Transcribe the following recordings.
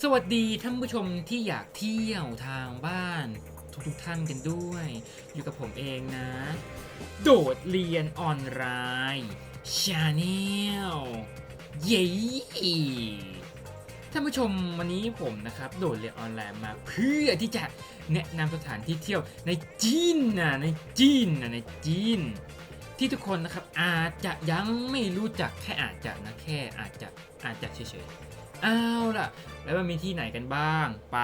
สวัสดีท่านผู้ชมที่อยากเที่ยวทางบ้าน ทุกๆท่านกันด้วย อยู่กับผมเองนะ โดดเรียนออนไลน์ชาแนลเย้ท่านผู้ชมวันนี้ผมนะครับ โดดเรียนออนไลน์มาเพื่อที่จะแนะนำสถานที่เที่ยวในจีนนะในจีนนะในจีน ที่ทุกคนนะครับอาจจะยังไม่รู้จักแค่อาจจะนะแค่อาจจะอาจจะเฉยๆ เอาล่ะ แล้วมันมีที่ไหนกันบ้าง ไป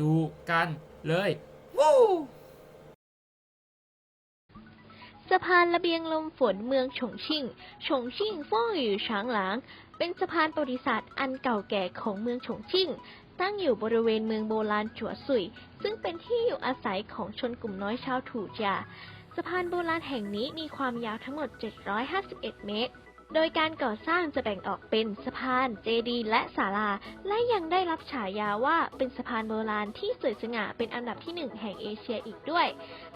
รู้กันเลยวู้สะพานระเบียงลมฝนเมืองฉงชิ่ง ฉงชิ่งฟ่องหยู่ฉางหลาง เป็นสะพานประวัติศาสตร์อันเก่าแก่ของเมืองฉงชิ่ง ตั้งอยู่บริเวณเมืองโบราณจั่วซุย ซึ่งเป็นที่อยู่อาศัยของชนกลุ่มน้อยชาวถูจาสะพานโบราณแห่งนี้มีความยาวทั้งหมด 751 เมตร โดยการก่อสร้างจะแบ่งออกเป็นสะพาน เจดีย์และศาลา และยังได้รับฉายาว่าเป็นสะพานโบราณที่สวยสง่าเป็นอันดับที่หนึ่งแห่งเอเชียอีกด้วย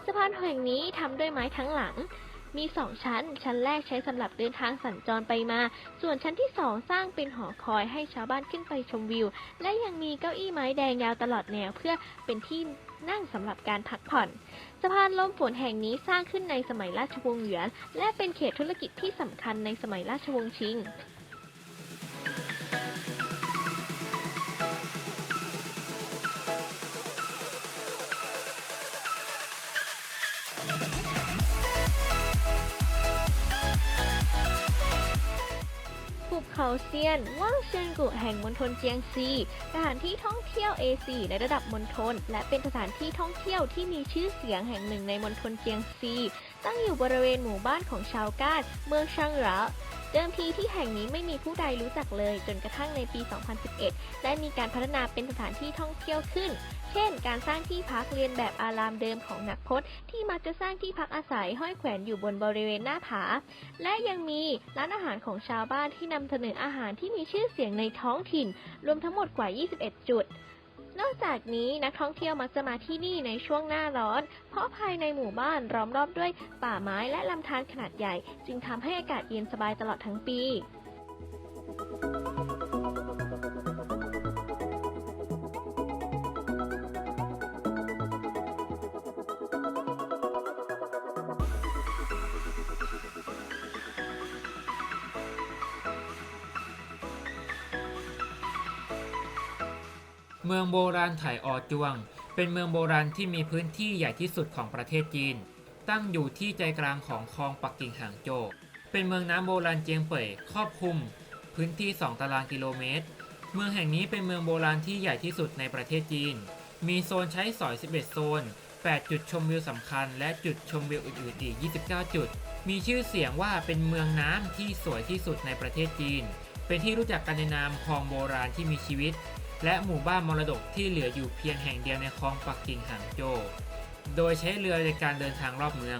สะพานแห่งนี้ทำด้วยไม้ทั้งหลัง มีสองชั้น ชั้นแรกใช้สำหรับเดินทางสัญจรไปมา ส่วนชั้นที่สองสร้างเป็นหอคอยให้ชาวบ้านขึ้นไปชมวิว และยังมีเก้าอี้ไม้แดงยาวตลอดแนวเพื่อเป็นที่นั่งสำหรับการพักผ่อนสะพานลมฝนแห่งนี้สร้างขึ้นในสมัยราชวงศ์เหวียน และเป็นเขตธุรกิจที่สำคัญในสมัยราชวงศ์ชิง เขาเซียน ว่างเชิงกุแห่งมณฑลเจียงซี สถานที่ท่องเที่ยว A4 ในระดับมณฑลและเป็นสถานที่ท่องเที่ยวที่มีชื่อเสียงแห่งหนึ่งในมณฑลเจียงซี ตั้งอยู่บริเวณหมู่บ้านของชาวก้านเมืองช่างเหลา เดิมทีที่แห่งนี้ไม่มีผู้ใดรู้จักเลย จนกระทั่งในปี 2011 ได้มีการพัฒนาเป็นสถานที่ท่องเที่ยวขึ้น เช่น การสร้างที่พักเรียนแบบอารามเดิมของนักพจน์ที่มักจะสร้างที่พักอาศัยห้อยแขวนอยู่บนบริเวณหน้าผา และยังมีร้านอาหารของชาวบ้านที่นำเสนออาหารที่มีชื่อเสียงในท้องถิ่น รวมทั้งหมดกว่า 21 จุด นอกจากนี้นักท่องเที่ยวมักจะมาที่นี่ในช่วงหน้าร้อน เพราะภายในหมู่บ้านล้อมรอบด้วยป่าไม้และลำธารขนาดใหญ่ จึงทำให้อากาศเย็นสบายตลอดทั้งปี เมืองโบราณไถออจวง เป็นเมืองโบราณที่มีพื้นที่ใหญ่ที่สุดของประเทศจีน ตั้งอยู่ที่ใจกลางของคลองปักกิ่งหางโจวเป็นเมืองน้ำโบราณเจียงเป่ยครอบคลุม พื้นที่ 2 ตารางกิโลเมตร เมืองแห่งนี้เป็นเมืองโบราณที่ใหญ่ที่สุดในประเทศจีน มีโซนใช้สอย 11 โซน 8 จุดชมวิวสำคัญ และจุดชมวิวอื่นๆ อีก 29 จุด มีชื่อเสียงว่าเป็นเมืองน้ำที่สวยที่สุดในประเทศจีน เป็นที่รู้จักกันในนามคลองโบราณที่มีชีวิต และหมู่บ้านมรดกที่เหลืออยู่เพียงแห่งเดียวในคลองปักกิ่งหางโจวโดยใช้เรือในการเดินทางรอบเมือง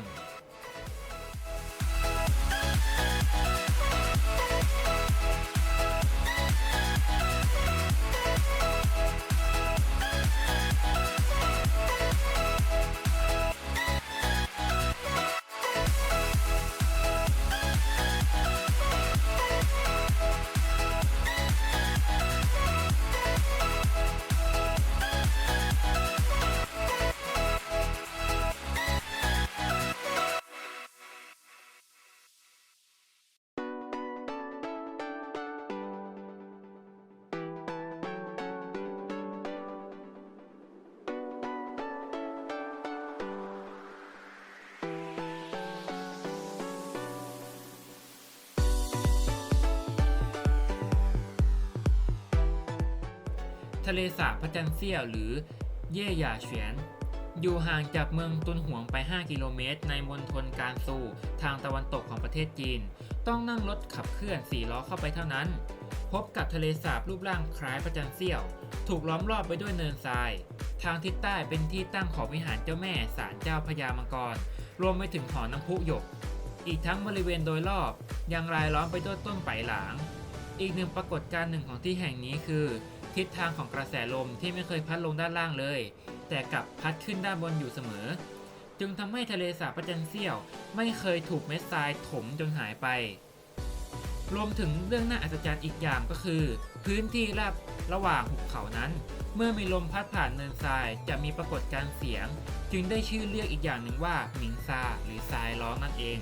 ทะเลสาบพระจันเสี้ยวหรือเย่หยาเฉียน อยู่ห่างจากเมืองตุนหวงไป 5 กิโลเมตร ในมณฑลการซูทางตะวันตกของประเทศจีน ต้องนั่งรถขับเคลื่อน4ล้อเข้าไปเท่านั้น พบกับทะเลสาบรูปร่างคล้ายพระจันเสี้ยว ถูกล้อมรอบไปด้วยเนินทราย ทางทิศใต้เป็นที่ตั้งของวิหารเจ้าแม่ศาลเจ้าพญามังกร รวมไปถึงหอน้ำพุหยก อีกทั้งบริเวณโดยรอบยังรายล้อมไปด้วยต้นไผ่หลาง อีกหนึ่งปรากฏการณ์หนึ่งของที่แห่งนี้คือ ทิศทางของกระแสลมที่ไม่เคยพัดลงด้านล่างเลย แต่กลับพัดขึ้นด้านบนอยู่เสมอ จึงทำให้ทะเลสาบประจันเซี่ยวไม่เคยถูกเม็ดทรายถมจนหายไป รวมถึงเรื่องน่าอัศจรรย์อีกอย่างก็คือ พื้นที่ราบระหว่างหุบเขานั้น เมื่อมีลมพัดผ่านเนินทรายจะมีปรากฏการณ์เสียง จึงได้ชื่อเรียกอีกอย่างหนึ่งว่าหมิงซาหรือทรายร้องนั่นเอง